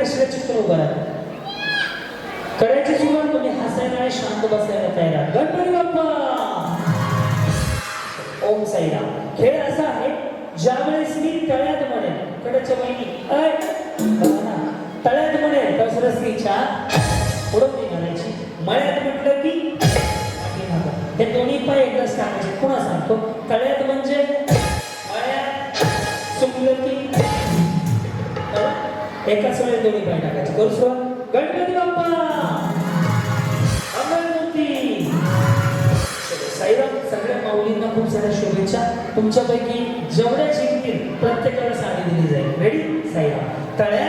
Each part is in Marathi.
कशाला चित्र उभं राहतं करायची सुरुवात तुम्ही हसायला आणि शांत बसायला तयार गणपती बाप्पा! ओम साईराम. खेळ असा आहे ज्यावेळेस मी तळ्यात म्हणेन कडच्या बहिणी अय! तळ्यात म्हणेन तर सरस्त्रीच्या पुढं मी म्हणायची मळ्यात म्हटलं की हे दोन्ही पाय एकदाच टाकायचे. पुन्हा सांगतो? तळ्यात म्हणजे मळ्यात. चुकलं एकाच वेळेस दोन्ही पाय टाकायचे. करू सुरुवात. गणपती बाप्पा! मंगलमूर्ती साईराम सगळ्या माऊलींना खूप साऱ्या शुभेच्छा. तुमच्यापैकी जेवढ्या जिंकतील प्रत्येकाला साडी दिली जाईल. रेडी साईराम. तळ्या!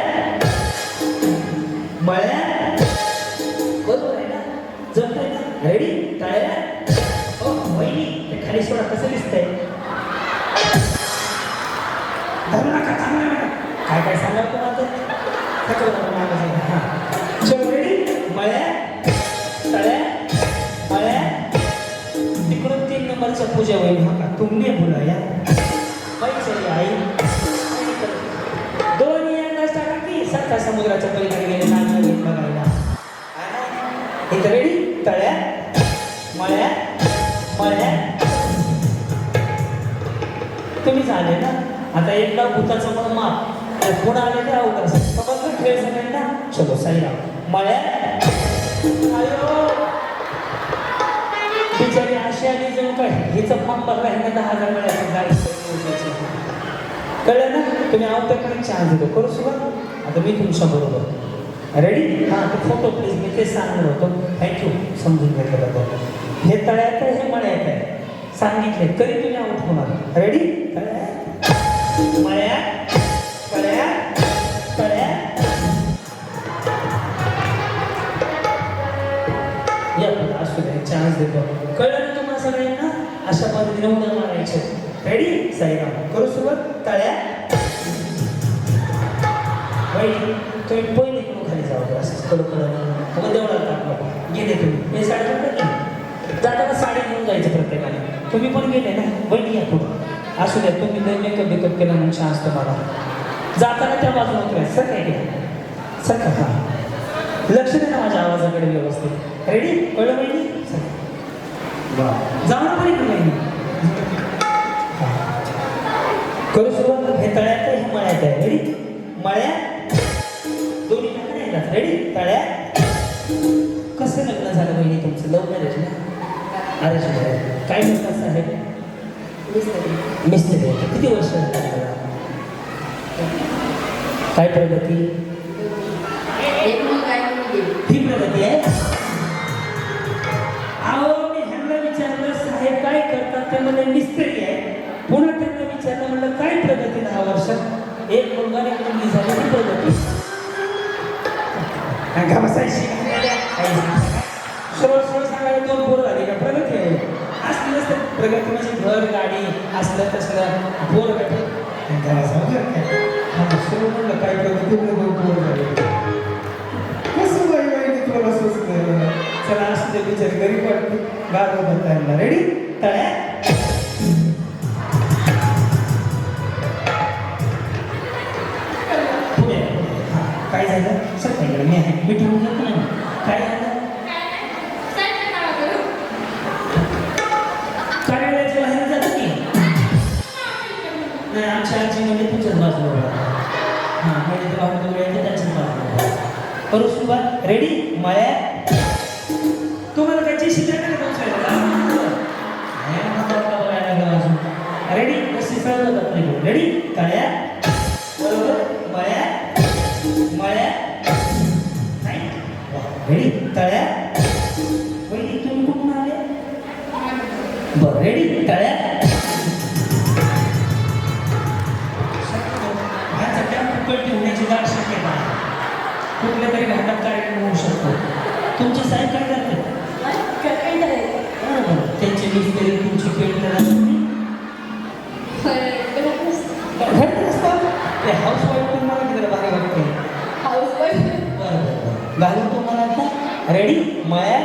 मळ्या! बरोबर आहे ना? जमतंय ना? रेडी तळ्या! ओ वहिनी ते खाली सोडा कसं दिसतंय? धरू नका चांगलं काय काय सांगा तिकडून तीन नंबरच्या पूजा होईल हा का? तुमने बोला या. माहीत आहे आई. दोन यांनाच टाका की सत्ता समुद्राच्या पलीकडे गेले ना घेत बघायला. इथं रेडी तळ्या? मळ्या? मळ्या? तुम्ही झाले ना? आता एकदा भूताचं पण माप आणि पुन्हा आले ते अवघड. समजलं खेळ सगळ्यांना. चलो साईराम मळ्या? आयो! बिचारी अशी काय हिचं फॉर्म भरला ह्यांना दहा हजार मिळायचं गाडी कळलं ना? तुम्ही आवताकडे चहा दिलो करू सुरुवात. आता मी तुमच्या बरोबर. रेडी हां ते फोटो प्लीज मी ते सांगणार होतो. थँक्यू समजून घेतलं बरोबर हे तळ्यात आहे हे मळ्यात आहे. सांगितले तरी तुम्ही आउट होणार. रेडी तळ्यात तुम्ही पहिले इकडून खाली जाऊ असं कडं मग देवळात टाकलं गेले तुम्ही. हे साडी गेले? जाताना साडी घेऊन जायचं प्रत्येकाने तुम्ही पण गेले ना? बहिणी या पुढं. असू द्या तुम्ही जर मेकअप बिकअप केला म्हणून चान्स तुम्हाला जाताना त्या बाजूला उतरायचं. सर काय घ्या का हां लक्ष दे ना माझ्या आवाजाकडे व्यवस्थित. रेडी कळलं बहिणी? जाऊ ना बहिणी. अरे शिवाय काय म्हणतात साहेब? मिस्त्री. किती वर्ष काय प्रगती? ही प्रगती आहे? अहो मी ह्यांना विचारलं साहेब काय करतात? ते म्हणजे मिस्त्री आहे. पुन्हा त्यांना विचारलं म्हणलं काय प्रगती दहा वर्षात एक मुलगा एक मुलगी झाली ती प्रगती. सरळ दोन झाली का? प्रगती आहे. असली नसते. प्रगती म्हणजे घर गाडी असलं तसलं. बोर गाडी आणि काय? म्हणलं काय प्रगती म्हणलं दोन पोरं झाली कसं बाई बाई तुला चला असू दे गरीब वाटते. गार रेडी तळ्या. काय झालं सर काय झालं? मी आहे. मी ठेवून घेतो काय झालं? आमच्या आजी म्हणजे तुमच्याच बाजूला हां म्हणजे ते बाबा तुम्ही येते त्याच्याच बाजूला करू सुरुवात. रेडी मळ्या तुम्हाला काय जे शिकायला का रेडी कशी कळलं जात रेडी कळ्या कुठल्या तरी घाटात कार्यक्रम होऊ शकतो. तुमचे साहेब काय बरोबर. त्यांचे मिस्त्री तुमची घरात असतात? ते हाऊस वाईफ तुम्हाला किती भारी वाटते. बरं बरं घालून तुम्हाला आता. रेडी मळ्या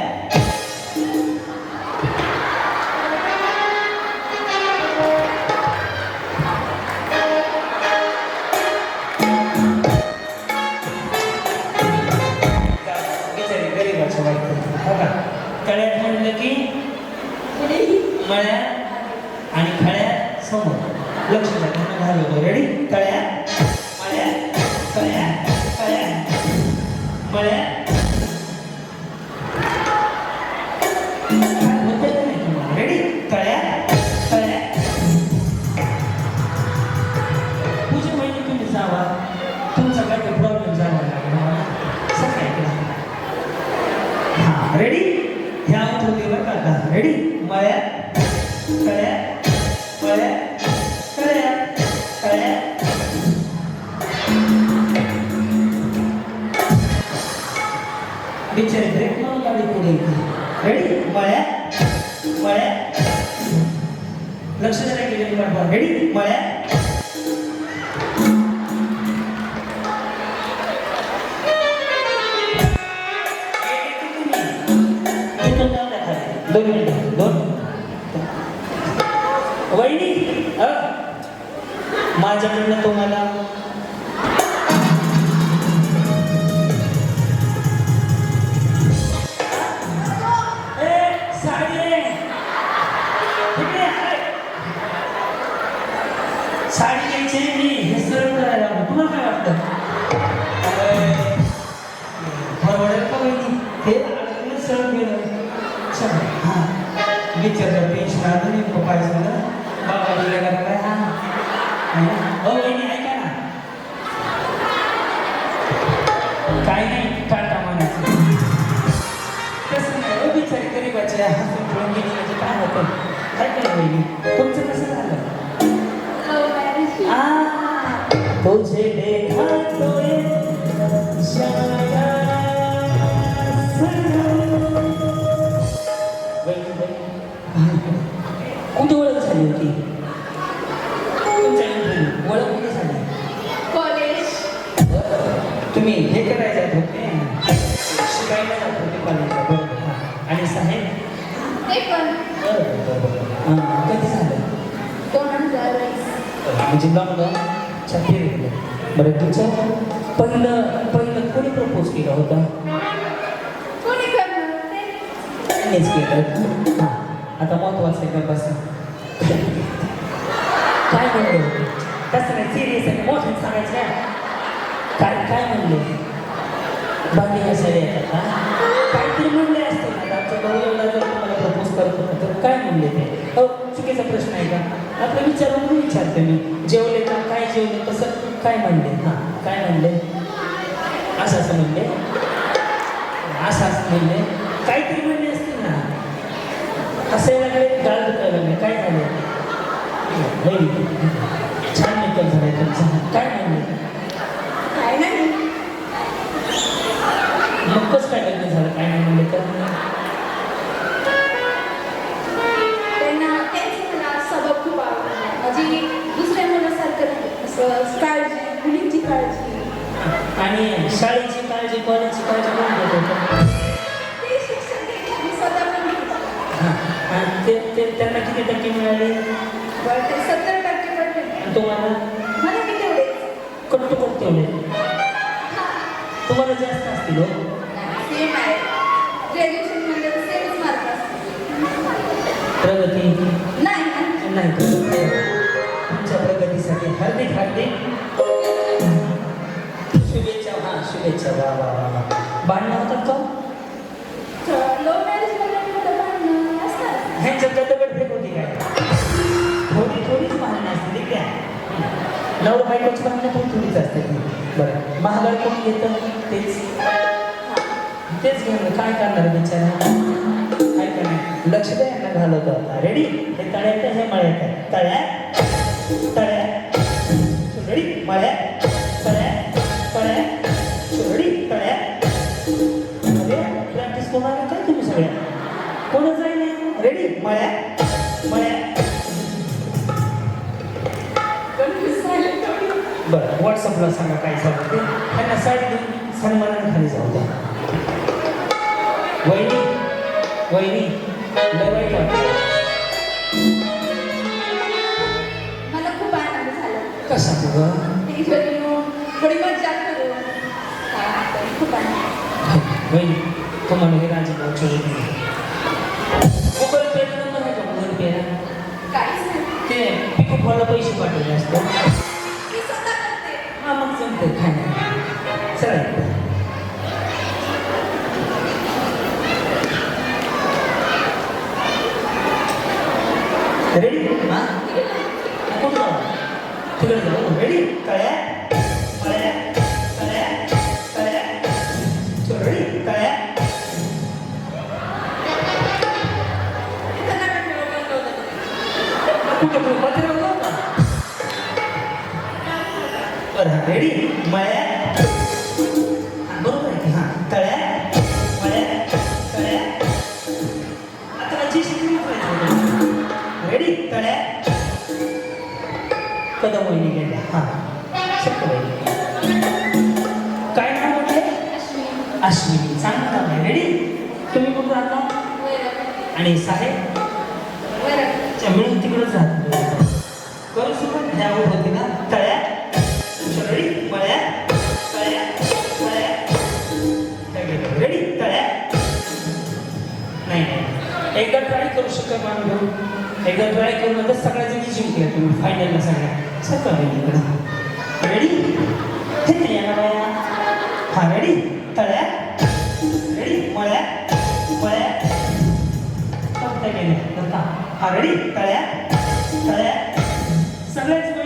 रेडी कळ्या कळ्या पूजा महिने तुम्ही जावा. तुमचा काय प्रॉब्लेम जावा लागला मला. सकाळी हां रेडी ह्या होते बरं का रेडी मळ्या कळ्या मळ्या रेडी मळ्या मळ्या लक्ष द्या केलेली वाट रेडी मळ्या दोन दोन वहिनी अ, माझ्याकडनं तुम्हाला मी हे सरळ करायला तुम्हाला काय वाटतं परवडेल का हे सरळ केलं हां विचारलं पेन्शन अजून एक पाहिजे झालं बाबा दिला का काय हां ना? ऐका ना काय नाही टाटा म्हणायचं कसं नाही हो बिचारी हसून गेली म्हणजे काय होतं काय केलं होती तुमच्या इंटरव्ह्यू ओळख कुठे झाली तुम्ही हे करायला जात होते? शिकायला जात होते कॉलेजला. बरोबर. आणि साहेब? कधी झालं? म्हणजे लॉकडाऊन छाती गेलं बरं तुमचं पहिलं पहिलं कोणी प्रपोज केलं होतं? त्यांनीच केलं आता महत्वाचं आहे का बस? काय म्हणले होते कसं नाही सिरियस आहे मोठं सांगायचं काय काय काय म्हणले बाकी घासायला येतात हा काहीतरी म्हणले असते ना आता भाऊ एवढा जर तुम्हाला प्रपोज करत तर काय म्हणले ते हो चुकीचा प्रश्न आहे का आपलं विचारून म्हणून विचारते मी जेवले का काय जेवले कसं काय म्हणले हां काय म्हणले असं असं म्हणले असं असं म्हणले काहीतरी म्हणले असतील ना असं लागले गाल दुखायला लागले काय झालं? लई छान मेकअप झालाय तुमचा काय काय नाही नक्कच काय लग्न झालं काय नाही म्हणले तर काळजी मुलींची काळजी आणि शाळेची काळजी कॉलेजची काळजी कोण घेत होतं ते शिक्षण घ्यायचे स्वतः पण घेतलं. हां आणि ते ते त्यांना किती टक्के मिळाले बरं, ते सत्तर टक्के पडले आणि तुम्हाला? मला किती एवढे कट्टू ठेवले? तुम्हाला जास्त असतील हो. सेम आहे. ग्रॅज्युएशन म्हणजे सेमच मार्क असते प्रगती. नाही नाही तुमच्या प्रगतीसाठी हार्दिक हार्दिक. शुभेच्छा हा शुभेच्छा. वा वा वा. भांडणं होतात का? नवरा बायकोच पण म्हणजे पण चुकीचं असते बरं महागाई कोण येतं तेच. तेच घेऊन काय करणार बिचारा? काय करणार? लक्ष द्या यांना घालवतो आता. रेडी हे तळ्यात हे मळ्यात आहे तळ्या. तळ्या रेडी मळ्या. व्हॉट्सअपला सांगा काय झालं ते. त्यांना साडी देऊन सन्मानाने खाली जाऊ द्या. वहिनी वहिनी लय वाईट वाटतं मला खूप आनंद झाला. कसा तुझं ते घरी येऊन थोडी मज्जा करू. काय वाटतं, खूप आनंद. वहिनी तुम्हाला हे राजभाऊच्या गुगल पे नंबर आहे का गुगल पे मला पैसे पाठवले असते. मी स्वतः करते हा मग जमते काय नाही चला रेडी हा कुठं जाऊ तिकडे जाऊ रेडी कळ्या कळ्या बरं रेडी? मळ्या हा, बरोबर आहे हां. तळ्या मळ्या तळ्या आता माझी शिकली रेडी? कदम वहिनी गेल्या हां. शक्य काय नाव म्हटले? अश्विनी, अश्विनी चांगलं नाव आहे. रेडी? तुम्ही कुठं राहता? आणि साहेब? मिळून तिकडंच राहतो. एकदा ट्राय करू शकत माणूस एकदा ट्राय करून आता सगळ्या जणी जिंकल्या तुम्ही? फायनलला सगळ्या. सगळं इकडं. रेडी हे नाही येणार बाया हा रेडी तळ्या? रेडी मळ्या? पळ्या फक्त गेल्या हा रेडी तळ्या? तळ्या? सगळ्याच